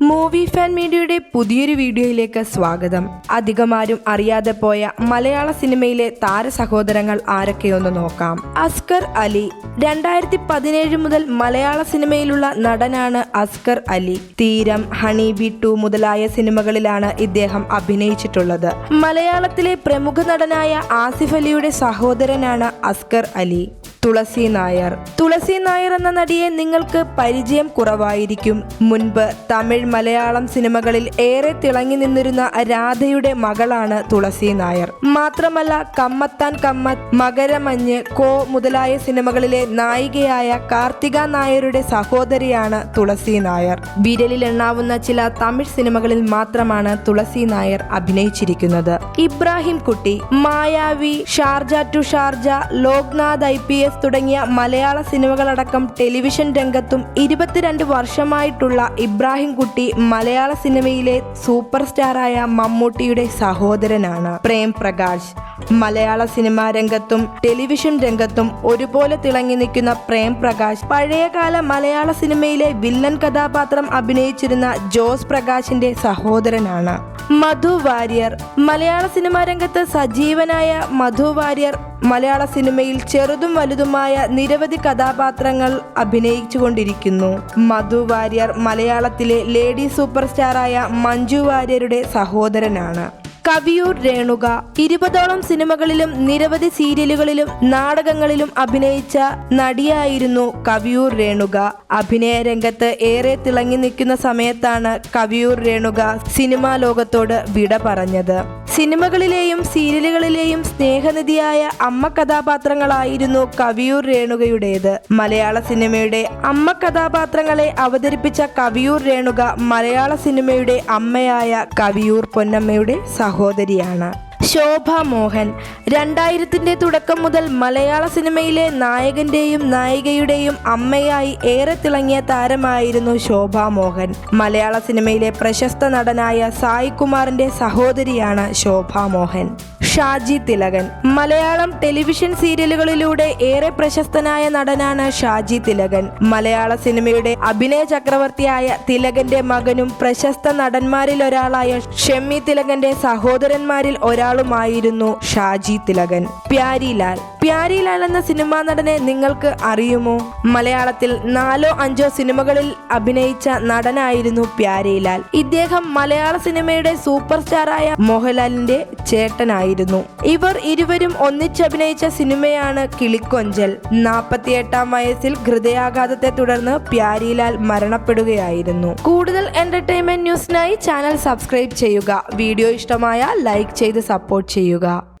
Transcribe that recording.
Movie fan മീഡിയയുടെ പുതിയൊരു വീഡിയോയിലേക്ക് സ്വാഗതം. അധികമാരും അറിയാതെ പോയ മലയാള സിനിമയിലെ താര സഹോദരങ്ങൾ ആരൊക്കെയൊന്ന് നോക്കാം. അസ്കർ അലി. രണ്ടായിരത്തി പതിനേഴ് മുതൽ മലയാള സിനിമയിലുള്ള നടനാണ് അസ്കർ അലി. തീരം ഹണി ബി ടു മുതലായ സിനിമകളിലാണ് ഇദ്ദേഹം അഭിനയിച്ചിട്ടുള്ളത്. മലയാളത്തിലെ പ്രമുഖ നടനായ ആസിഫ് അലിയുടെ സഹോദരനാണ് അസ്കർ അലി. തുളസി നായർ. തുളസി നായർ എന്ന നടിയെ നിങ്ങൾക്ക് പരിചയം കുറവായിരിക്കും. മുൻപ് തമിഴ് മലയാളം സിനിമകളിൽ ഏറെ തിളങ്ങി നിന്നിരുന്ന രാധയുടെ മകളാണ് തുളസി നായർ. മാത്രമല്ല കമ്മത്താൻ കമ്മത്ത് മകരമഞ്ഞ് കോ മുതലായ സിനിമകളിലെ നായികയായ കാർത്തിക നായരുടെ സഹോദരിയാണ് തുളസി നായർ. വിരലിലെണ്ണാവുന്ന ചില തമിഴ് സിനിമകളിൽ മാത്രമാണ് തുളസി Nair അഭിനയിച്ചിരിക്കുന്നത്. Ibrahim Kutty Mayavi Sharjah to Sharjah Loknath I P S തുടങ്ങിയ മലയാള സിനിമകളടക്കം ടെലിവിഷൻ രംഗത്തും ഇരുപത്തിരണ്ട് വർഷമായിട്ടുള്ള ഇബ്രാഹിം കുട്ടി മലയാള സിനിമയിലെ സൂപ്പർ സ്റ്റാറായ മമ്മൂട്ടിയുടെ സഹോദരനാണ്. പ്രേം പ്രകാശ്. മലയാള സിനിമാ രംഗത്തും ടെലിവിഷൻ രംഗത്തും ഒരുപോലെ തിളങ്ങി നിൽക്കുന്ന പ്രേം പ്രകാശ് പഴയകാല മലയാള സിനിമയിലെ വില്ലൻ കഥാപാത്രം അഭിനയിച്ചിരുന്ന ജോസ് പ്രകാശിന്റെ സഹോദരനാണ്. മധു വാര്യർ. മലയാള സിനിമാ രംഗത്ത് സജീവനായ മധു വാര്യർ മലയാള സിനിമയിൽ ചെറുതും വലുതുമായ നിരവധി കഥാപാത്രങ്ങൾ അഭിനയിച്ചുകൊണ്ടിരിക്കുന്നു. മധു വാര്യർ മലയാളത്തിലെ ലേഡി സൂപ്പർ സ്റ്റാറായ മഞ്ജു വാര്യരുടെ സഹോദരനാണ്. കവിയൂർ രേണുക. ഇരുപതോളം സിനിമകളിലും നിരവധി സീരിയലുകളിലും നാടകങ്ങളിലും അഭിനയിച്ച നടിയായിരുന്നു കവിയൂർ രേണുക. അഭിനയ രംഗത്ത് ഏറെ തിളങ്ങി നിൽക്കുന്ന സമയത്താണ് കവിയൂർ രേണുക സിനിമാ ലോകത്തോട് വിട പറഞ്ഞത്. സിനിമകളിലെയും സീരിയലുകളിലെയും സ്നേഹനിധിയായ അമ്മ കഥാപാത്രങ്ങളായിരുന്നു കവിയൂർ രേണുകയുടേത്. മലയാള സിനിമയുടെ അമ്മ കഥാപാത്രങ്ങളെ അവതരിപ്പിച്ച കവിയൂർ രേണുക മലയാള സിനിമയുടെ അമ്മയായ കവിയൂർ പൊന്നമ്മയുടെ സഹോദരിയാണ്. ശോഭ മോഹൻ രണ്ടായിരത്തിന്റെ തുടക്കം മുതൽ മലയാള സിനിമയിലെ നായകന്റെയും നായികയുടെയും അമ്മയായി ഏറെ തിളങ്ങിയ താരമായിരുന്നു ശോഭ മോഹൻ മലയാള സിനിമയിലെ പ്രശസ്ത നടനായ സായികുമാറിന്റെ സഹോദരിയാണ് ശോഭ മോഹൻ ഷാജി തിലകൻ. മലയാളം ടെലിവിഷൻ സീരിയലുകളിലൂടെ ഏറെ പ്രശസ്തനായ നടനാണ് ഷാജി തിലകൻ. മലയാള സിനിമയുടെ അഭിനയ ചക്രവർത്തിയായ തിലകന്റെ മകനും പ്രശസ്ത നടന്മാരിൽ ഒരാളായ ഷെമ്മി തിലകന്റെ സഹോദരന്മാരിൽ ഒരാളുമായിരുന്നു ഷാജി തിലകൻ. പ്യാരിലാൽ. പ്യാരിലാൽ എന്ന സിനിമാ നടനെ നിങ്ങൾക്ക് അറിയുമോ? മലയാളത്തിൽ നാലോ അഞ്ചോ സിനിമകളിൽ അഭിനയിച്ച നടനായിരുന്നു പ്യാരിലാൽ. ഇദ്ദേഹം മലയാള സിനിമയുടെ സൂപ്പർ സ്റ്റാറായ മോഹൻലാലിന്റെ ചേട്ടനായിരുന്നു. ഇവർ ഇരുവരും ഒന്നിച്ചഭിനയിച്ച സിനിമയാണ് കിളിക്കൊഞ്ചൽ. നാൽപ്പത്തിയെട്ടാം വയസ്സിൽ ഹൃദയാഘാതത്തെ തുടർന്ന് പ്യാരിലാൽ മരണപ്പെടുകയായിരുന്നു. കൂടുതൽ എന്റർടൈൻമെന്റ് ന്യൂസിനായി ചാനൽ സബ്സ്ക്രൈബ് ചെയ്യുക. വീഡിയോ ഇഷ്ടമായ ലൈക്ക് ചെയ്ത് സപ്പോർട്ട് ചെയ്യുക.